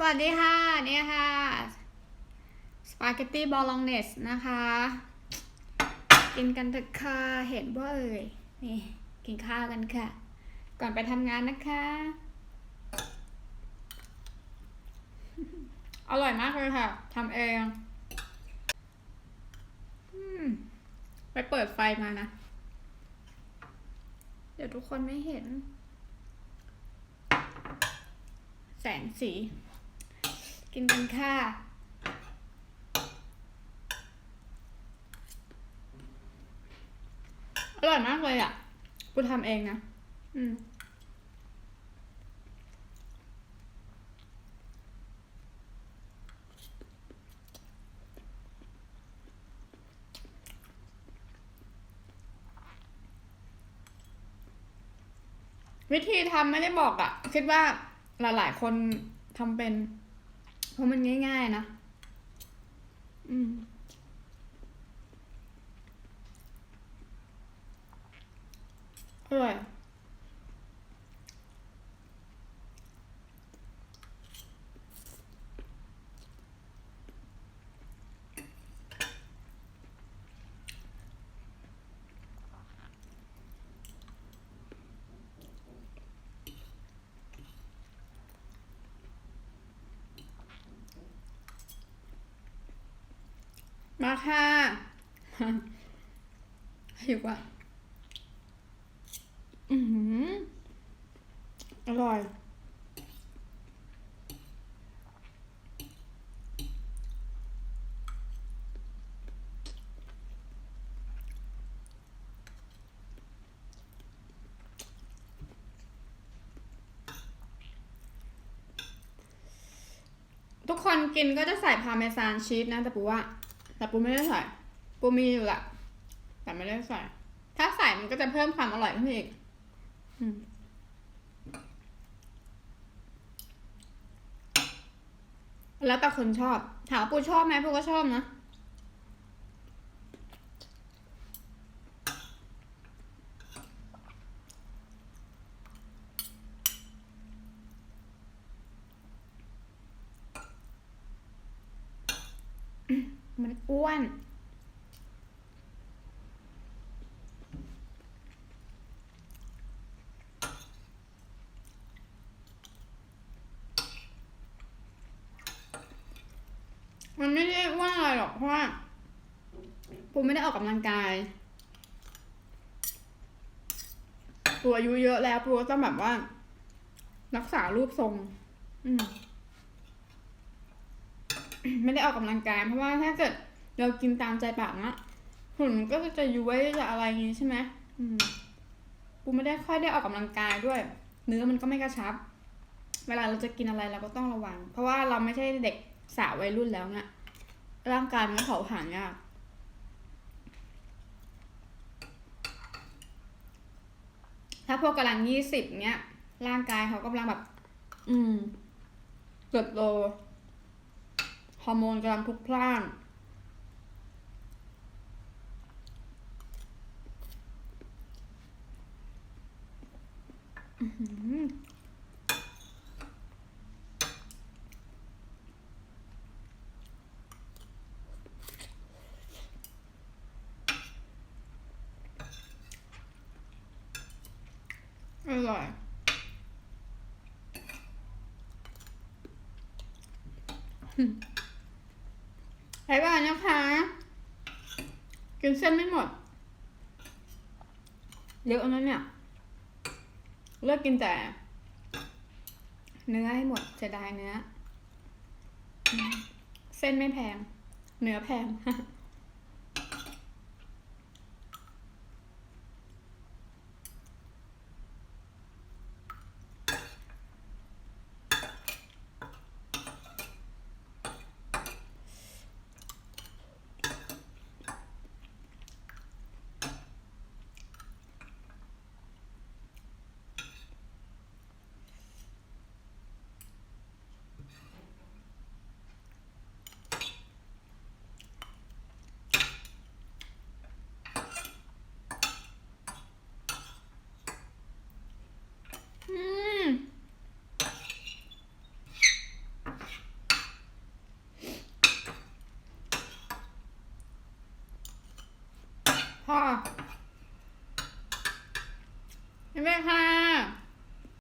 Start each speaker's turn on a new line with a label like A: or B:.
A: สวัสดีค่ะเนี่ยค่ะสปาเกตตี้บอลองเนสนะคะ กินกันเถอะค่ะเห็นว่าเอ่ยนี่กินข้าวกันค่ะ ก่อนไปทำงานนะคะ อร่อยมากเลยค่ะทำเองไปเปิดไฟมานะ เดี๋ยวทุกคนไม่เห็น แสงสี กินกันค่ะ อร่อยมากเลยอะ กูทำเองนะ อืมวิธีทำไม่ได้บอกอะ่ะ คิดว่าหลาย ๆ คนทำเป็น ราะมันง่าย ๆ นะ อืม อร่อย มาค่ะหิวอะอือหืออร่อย ทุกคนกินก็จะใส่พาเมซานชีสนะแต่ปูว่า แต่ปูไม่ได้ใส่ปูมีอยู่แหละแต่ไม่ได้ใส่ ถ้าใส่มันก็จะเพิ่มความอร่อยขึ้นไปอีกแล้วแต่คนชอบ ถามว่าปูชอบไหมปูก็ชอบนะ มัน อ้วน มันไม่ได้อ้วนอะไรหรอกเพราะว่าปูไม่ได้ออกกำลังกายปูอายุเยอะแล้วปูก็ต้องแบบว่า รักษารูปทรง อืมไม่ได้ออกกำลังกายเพราะว่าถ้าเกิด เรากินตามใจปากนะหุ่นก็จะย้วยจะอะไรงี้ใช่ไหมอืมปูไม่ได้ค่อยได้ออกกำลังกายด้วย เนื้อมันก็ไม่กระชับ เวลาเราจะกินอะไรเราก็ต้องระวัง เพราะว่าเราไม่ใช่เด็กสาววัยรุ่นแล้วเนี่ยร่างกายมันเผาผลาญยากถ้าพวกกำลังยี่สิบเนี้ย ร่างกายเขากำลังแบบ อืมเติบโตฮอร์โมนกำลังพลุกพล่าน อื้อหืออร่อยบายบายนะคะ กินเส้นไม่หมดเยอะนะเนี่ย เลิกกินแต่ เนื้อให้หมดจะได้เนื้อ เส้นไม่แพง เนื้อแพง ค่ะแม่ค่ะ